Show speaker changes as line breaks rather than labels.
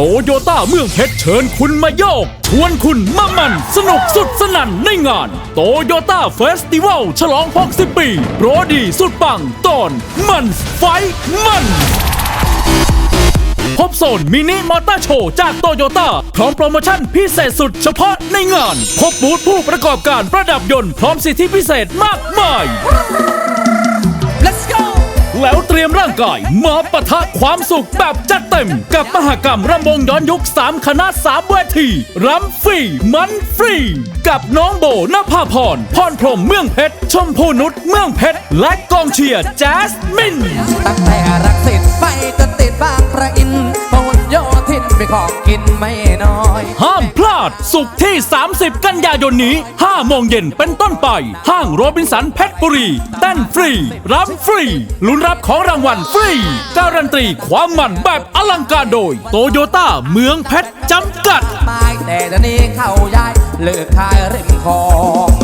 โตโยต้าเมืองเพชรเชิญคุณมาโยก ชวนคุณมามันสนุกสุดสนั่นในงาน โตโยต้าเฟสติวัลฉลอง 60 ปีโปรดีสุดปังตอนมันไฟมันพบโซนมินิมอเตอร์โชว์จากโตโยต้าพร้อมโปรโมชั่นพิเศษสุดเฉพาะในงาน พบบูธผู้ประกอบการประดับยนต์ พร้อมสิทธิพิเศษมากมาย รียมร่างกายมาปะทะความสุขแบบจัดเต็ม กับมหกรรมรำวงย้อนยุค 3 คณะ3เวทีรำฟรี มันฟรี กับน้องโบนภาพรพรพรมเมืองเพชร ชมพูนุชเมืองเพชร และกองเชียร์แจ๊สมิน
ตั้งแต่รักสิตไป ของกินไม่น้อย
ห้ามพลาด สุขที่ 30 กันยายนนี้ 5 โมงเย็นเป็นต้นไป ห้างโรบินสันเพชรบุรีเต้นฟรีรับฟรี ลุ้นรับของรางวัลฟรี การันตีความมันแบบอลังการโดย โตโยต้าเมืองเพชรจำกัด
ไม้แต่เดี๋ยวนี้เข้าย้ายเลิกขายริมคลอง